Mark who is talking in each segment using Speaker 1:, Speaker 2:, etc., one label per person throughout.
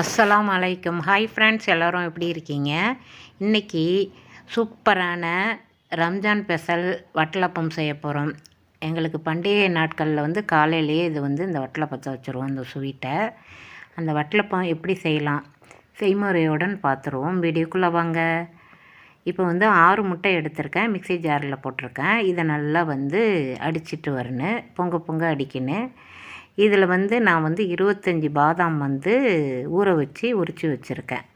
Speaker 1: அஸ்ஸலாம் அலைக்கும். Hi friends எல்லோரும் எப்படி இருக்கீங்க? இன்றைக்கி சூப்பரான ரம்ஜான் ஸ்பெஷல் வட்டலப்பம் செய்ய போகிறோம் எங்களுக்கு பண்டிகை நாட்களில் வந்து காலையிலேயே இது வந்து இந்த வட்டலப்பத்தை வச்சுருவோம் இந்த ஸ்வீட்டை அந்த வட்டலப்பம் எப்படி செய்யலாம்? செய்முறையுடன் பார்த்துருவோம் வீடியோக்குள்ளே வாங்க. இப்போ வந்து ஆறு முட்டை எடுத்திருக்கேன் மிக்ஸி ஜாரில் போட்டிருக்கேன். இதை நல்லா வந்து அடிச்சிட்டு வரணும். பொங்க பொங்க அடிக்கணும். இதில் வந்து நான் வந்து இருபத்தஞ்சி பாதாம் வந்து ஊற வச்சு உரித்து வச்சுருக்கேன்.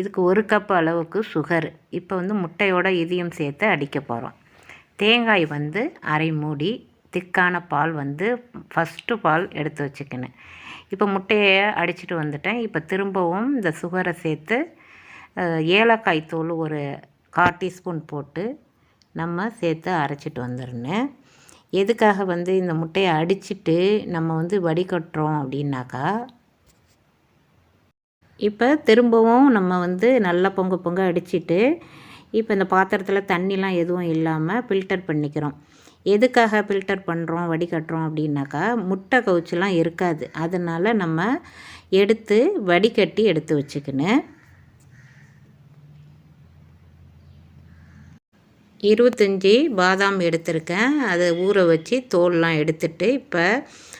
Speaker 1: இதுக்கு ஒரு கப் அளவுக்கு சுகர். இப்போ வந்து முட்டையோட இதையும் சேர்த்து அடிக்க போகிறோம் தேங்காய் வந்து அரை மூடி திக்கான பால் வந்து ஃபஸ்ட்டு பால் எடுத்து வச்சுக்கினேன் இப்போ முட்டையை அடிச்சிட்டு வந்துட்டேன். இப்போ திரும்பவும் இந்த சுகரை சேர்த்து ஏலக்காய் தூள் ஒரு கால் டீஸ்பூன் போட்டு நம்ம சேர்த்து அரைச்சிட்டு வந்துருந்தேன் எதுக்காக வந்து இந்த முட்டையை அடிச்சுட்டு நம்ம வந்து வடிகட்டுறோம் அப்படின்னாக்கா இப்போ திரும்பவும் நம்ம வந்து நல்லா பொங்க பொங்க அடிச்சுட்டு இப்போ இந்த பாத்திரத்தில் தண்ணிலாம் எதுவும் இல்லாமல் ஃபில்டர் பண்ணிக்கிறோம். எதுக்காக ஃபில்டர் பண்ணுறோம் வடிகட்டுறோம் அப்படின்னாக்கா முட்டை கவுச்செலாம் இருக்காது. அதனால் நம்ம எடுத்து வடிகட்டி எடுத்து வச்சுக்கின்னு இருபத்தஞ்சி பாதாம் எடுத்திருக்கேன். அதை ஊற வச்சு தோல்லாம் எடுத்துட்டு இப்போ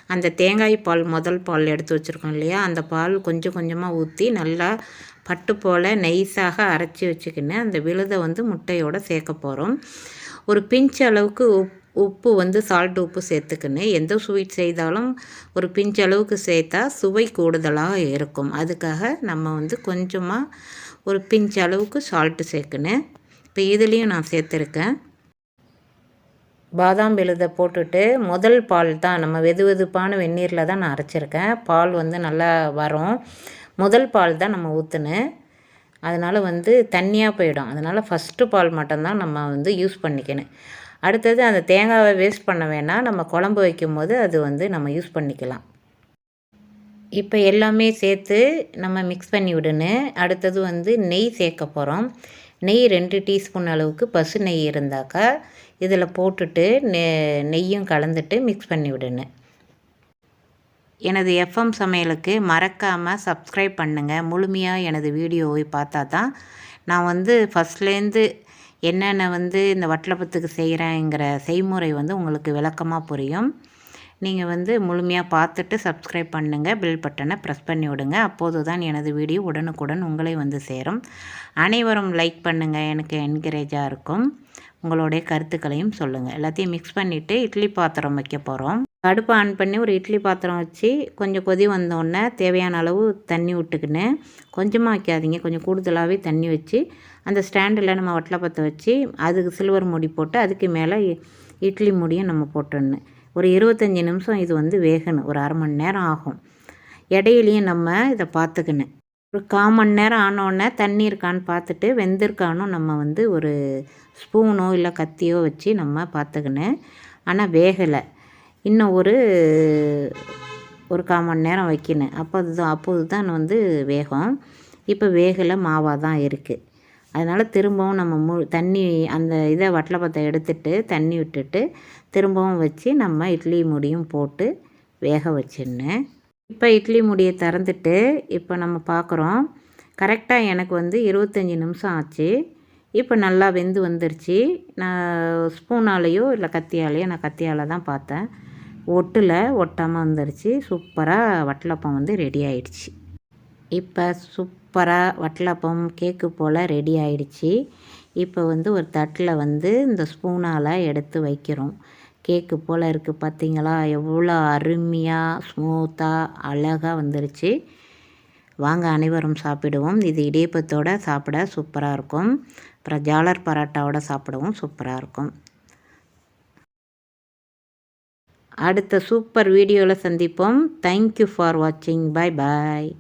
Speaker 1: அந்த தேங்காய் பால் முதல் பால் எடுத்து வச்சுருக்கோம் இல்லையா? அந்த பால் கொஞ்சம் கொஞ்சமாக ஊற்றி நல்லா பட்டு போல் நெய்ஸாக அரைச்சி வச்சுக்கின்னு அந்த விழுதை வந்து முட்டையோடு சேர்க்க போகிறோம் ஒரு பிஞ்ச் அளவுக்கு உப் உப்பு வந்து சால்ட் உப்பு சேர்த்துக்கின்னு எந்த ஸ்வீட் செய்தாலும் ஒரு பிஞ்ச் அளவுக்கு சேர்த்தா சுவை கூடுதலாக இருக்கும். அதுக்காக நம்ம வந்து கொஞ்சமாக ஒரு பிஞ்ச் அளவுக்கு சால்ட்டு சேர்க்கணும் இப்போ இதுலேயும் நான் சேர்த்துருக்கேன். பாதாம் விழுதை போட்டுட்டு முதல் பால் தான் நம்ம வெது வெதுப்பான வெந்நீரில் தான் நான் அரைச்சிருக்கேன். பால் வந்து நல்லா வரும். முதல் பால் தான் நம்ம ஊற்றுன்னு அதனால் வந்து தண்ணியாக போயிடும். அதனால் ஃபஸ்ட்டு பால் மட்டும்தான் நம்ம வந்து யூஸ் பண்ணிக்கணும். அடுத்தது அந்த தேங்காவை வேஸ்ட் பண்ண வேணாம். நம்ம குழம்பு வைக்கும் போது அது வந்து நம்ம யூஸ் பண்ணிக்கலாம். இப்போ எல்லாமே சேர்த்து நம்ம மிக்ஸ் பண்ணி விடணும். அடுத்தது வந்து நெய் சேர்க்க போகிறோம் நெய் ரெண்டு டீஸ்பூன் அளவுக்கு பசு நெய் இருந்தாக்கா இதில் போட்டுட்டு நெ நெய்யும் கலந்துட்டு மிக்ஸ் பண்ணி விடணும் எனது எஃப்எம் சமையலுக்கு மறக்காமல் சப்ஸ்கிரைப் பண்ணுங்கள் முழுமையாக எனது வீடியோவை பார்த்தா தான் நான் வந்து ஃபஸ்ட்லேருந்து என்னென்ன வந்து இந்த வட்டலப்பத்துக்கு செய்கிறேங்கிற செய்முறை வந்து உங்களுக்கு விளக்கமாக புரியும். நீங்கள் வந்து முழுமையாக பார்த்துட்டு சப்ஸ்கிரைப் பண்ணுங்கள் பில் பட்டனை ப்ரெஸ் பண்ணி விடுங்க. அப்போது தான் எனது வீடியோ உடனுக்குடன் உங்களை வந்து சேரும். அனைவரும் லைக் பண்ணுங்கள் எனக்கு என்கரேஜாக இருக்கும். உங்களுடைய கருத்துக்களையும் சொல்லுங்கள் எல்லாத்தையும் மிக்ஸ் பண்ணிவிட்டு இட்லி பாத்திரம் வைக்க போகிறோம் அடுப்பை ஆன் பண்ணி ஒரு இட்லி பாத்திரம் வச்சு கொஞ்சம் கொதி வந்தோடனே தேவையான அளவு தண்ணி விட்டுக்கின்னு கொஞ்சமாக வைக்காதீங்க. கொஞ்சம் கூடுதலாகவே தண்ணி வச்சு அந்த ஸ்டாண்டில் நம்ம வட்டலை பற்ற வச்சு அதுக்கு சில்வர் மூடி போட்டு அதுக்கு மேலே இட்லி மூடியும் நம்ம போட்டுடணும். ஒரு இருபத்தஞ்சி நிமிஷம் இது வந்து வேகணும். ஒரு அரை மணி நேரம் ஆகும். இடையிலையும் நம்ம இதை பார்த்துக்கணும். ஒரு கால் மணி நேரம் ஆனோடனே தண்ணி இருக்கான்னு பார்த்துட்டு வெந்திருக்கானோ நம்ம வந்து ஒரு ஸ்பூனோ இல்லை கத்தியோ வச்சு நம்ம பார்த்துக்கணும். ஆனால் வேகலை. இன்னும் ஒரு ஒரு கால் மணி நேரம் வைக்கணும். அப்போ அதுதான் அப்போது தான் வந்து வேகம். இப்போ வேகலை மாவாக தான் இருக்குது அதனால் திரும்பவும் நம்ம மு தண்ணி அந்த இதை வட்டலப்பத்தை எடுத்துட்டு தண்ணி விட்டுட்டு திரும்பவும் வச்சு நம்ம இட்லி முடியும் போட்டு வேக வச்சிடணும். இப்போ இட்லி முடியை திறந்துட்டு இப்போ நம்ம பார்க்குறோம் கரெக்டாக எனக்கு வந்து இருபத்தஞ்சி நிமிஷம் ஆச்சு. இப்போ நல்லா வெந்து வந்துருச்சு. நான் ஸ்பூனாலேயோ இல்லை கத்தியாலேயோ நான் கத்தியால் தான் பார்த்தேன். ஒட்டில் ஒட்டாமல் வந்துருச்சு. சூப்பராக வட்டலப்பம் வந்து ரெடி ஆயிடுச்சு. இப்போ சூப்பராக வட்டலப்பம் கேக்கு போல் ரெடி ஆயிடுச்சு. இப்போ வந்து ஒரு தட்டில் வந்து இந்த ஸ்பூனால் எடுத்து வைக்கிறோம். கேக்கு போல் இருக்குது பார்த்திங்களா எவ்வளோ அருமையாக ஸ்மூத்தாக அழகாக வந்துருச்சு. வாங்க அனைவரும் சாப்பிடுவோம். இது இடியப்பத்தோடு சாப்பிட சூப்பராக இருக்கும். அப்புறம் ஜாலர் பரோட்டாவோட சாப்பிடவும் சூப்பராக இருக்கும். அடுத்த சூப்பர் வீடியோவில் சந்திப்போம். தேங்க்யூ ஃபார் வாட்சிங் பாய் பாய்